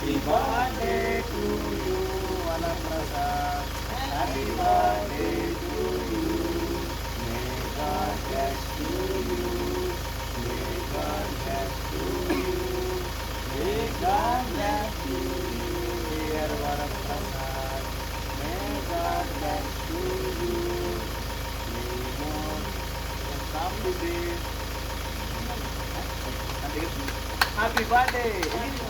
Happy birthday to you, Anaprasad. Happy birthday to you. May God bless you. May God bless you. May God bless to you, dear God bless Happy birthday.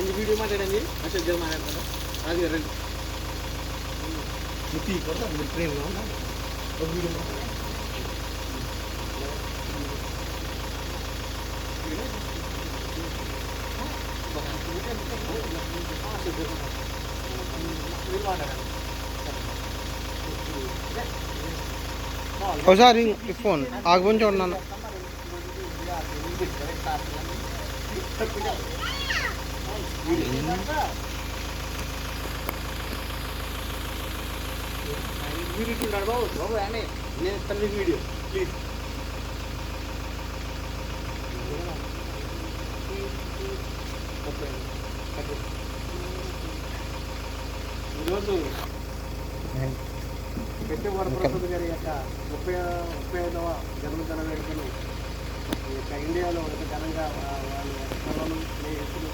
ఇంక video మాట్లాడండి. అశోక్ గారు మాట్లాడతారు రాజు రండి. ముత్తి కొడతా మీరు ట్రైన్లో ఒక video ఒకసారి ఫోన్. ఆగుకొని చూడన్నాను వీడియో బాబు బాబు అండి నేను తల్లి వీడియో ప్లీజ్ ఈరోజు పెట్టే వరప్రసాద్ గారి యొక్క ముప్పై ముప్పై ఐదవ జన్మదిన వేడుకలు ఈ యొక్క ఇండియాలో ఒక ఘనంగా వా- వాళ్ళ పిల్లలు స్నేహితులు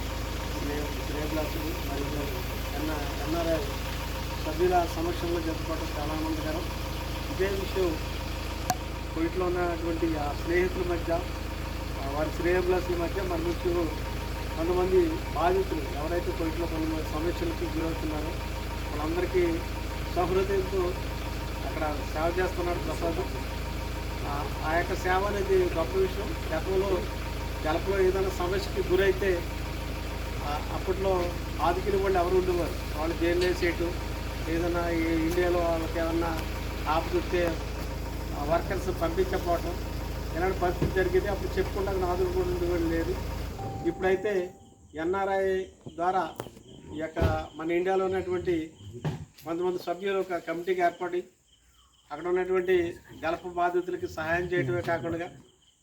స్నేహ- మరియు ఎన్న ఎన్ఆర్ఐ సభ్యుల సమక్షంలో జరుపుకోవడం చాలా ఆనందకరం ఇదే విషయం కోయిట్లో ఉన్నటువంటి ఆ స్నేహితుల మధ్య వారి శ్రేయబ్లాసుల మధ్య మన నుంచి కొంతమంది బాధితులు ఎవరైతే కోయిట్లో కొంతమంది సమస్యలకి గురవుతున్నారో వాళ్ళందరికీ సహృదయంతో అక్కడ సేవ చేస్తున్నాడు ప్రసాద్ ఆ- యొక్క సేవ అనేది గొప్ప విషయం. గతంలో గడపలో ఏదైనా సమస్యకి గురైతే అప్పట్లో ఆదికులు వాళ్ళు ఎవరు ఉండేవారు. వాళ్ళు జైలు వేసేయటం ఏదైనా ఈ ఇండియాలో వాళ్ళకి ఏమన్నా ఆపుతుంటే వర్కర్స్ పంపించకపోవటం ఇలాంటి పరిస్థితి జరిగేది అప్పుడు చెప్పుకుంటా నాదులు కూడా ఉండేవాళ్ళు లేదు ఇప్పుడైతే ఎన్ఆర్ఐ ద్వారా ఈ యొక్క మన ఇండియాలో ఉన్నటువంటి కొంతమంది సభ్యులు ఒక కమిటీకి ఏర్పడి అక్కడ ఉన్నటువంటి గల్ఫ్ బాధితులకి సహాయం చేయడమే కాకుండా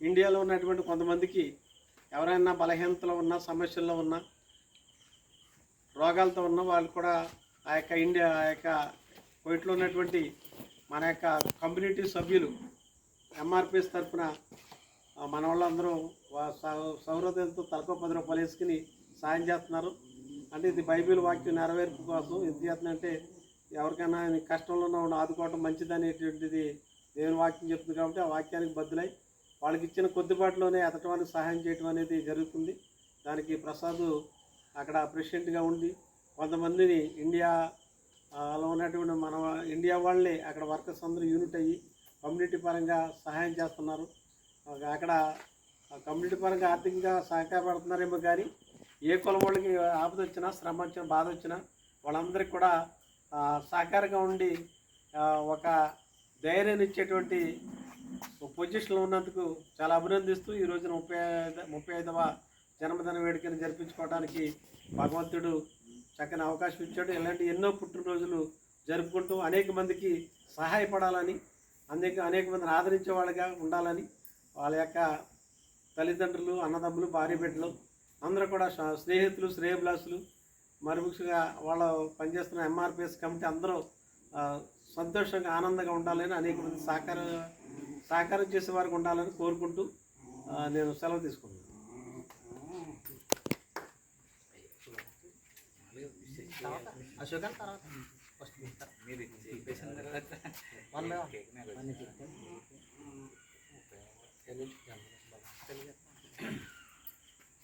ఇండియాలో ఉన్నటువంటి కొంతమందికి ఎవరైనా బలహీనతలో ఉన్నా సమస్యల్లో ఉన్నా రోగాలతో ఉన్న వాళ్ళు కూడా ఆ యొక్క ఇండియా ఆ యొక్క కోయిట్లో ఉన్నటువంటి మన యొక్క కమ్యూనిటీ సభ్యులు ఎంఆర్పిఎస్ తరఫున మన వాళ్ళందరూ సౌ- సౌహృదయంతో తలకో పది రూపాయలు వేసుకుని సాయం చేస్తున్నారు. అంటే ఇది బైబిల్ వాక్యం నెరవేర్పు కోసం ఎందుకు చేస్తుందంటే ఎవరికైనా కష్టంలో ఉన్న ఆదుకోవడం మంచిది అనేటువంటిది దేవుని వాక్యం చెప్తుంది కాబట్టి ఆ వాక్యానికి బద్దులై వాళ్ళకి ఇచ్చిన కొద్దిపాటులోనే ఎతటవానికి సహాయం చేయడం అనేది జరుగుతుంది. దానికి ప్రసాద్ అక్కడ ప్రెసిడెంట్గా ఉండి కొంతమందిని ఇండియా ఉన్నటువంటి మన ఇండియా వాళ్ళే అక్కడ వర్కర్స్ అందరూ యూనిట్ అయ్యి కమ్యూనిటీ పరంగా సహాయం చేస్తున్నారు. అక్కడ కమ్యూనిటీ పరంగా ఆర్థికంగా సహకారపడుతున్నారేమో కానీ ఏ కులం వాళ్ళకి ఆపద వచ్చినా శ్రమ వచ్చినా బాధ వచ్చినా వాళ్ళందరికీ కూడా సహకారంగా ఉండి ఒక ధైర్యాన్ని ఇచ్చేటువంటి పొజిషన్లో ఉన్నందుకు చాలా అభినందిస్తూ ఈ రోజున ముప్పై ఐదు ముప్పై ఐదవ జన్మదిన వేడుకను జరిపించుకోవడానికి భగవంతుడు చక్కని అవకాశం ఇచ్చాడు. ఇలాంటి ఎన్నో పుట్టినరోజులు జరుపుకుంటూ అనేక మందికి సహాయపడాలని అనేక అనేక మందిని ఆదరించే వాళ్ళగా ఉండాలని వాళ్ళ యొక్క తల్లిదండ్రులు అన్నదమ్ములు భార్య బిడ్డలు అందరూ కూడా స్నేహితులు శ్రేయభిలాసులు మరి ముఖ్యంగా వాళ్ళు పనిచేస్తున్న ఎంఆర్పిఎస్ కమిటీ అందరూ సంతోషంగా ఆనందంగా ఉండాలని అనేక మంది సహకారం సహకారం చేసే వారికి ఉండాలని కోరుకుంటూ నేను సెలవు తీసుకున్నాను తర్వాత అశోక్ అని తర్వాత ఫస్ట్ మీరు చెప్పేసిన తర్వాత వన్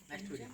నెక్స్ట్ వీడియో.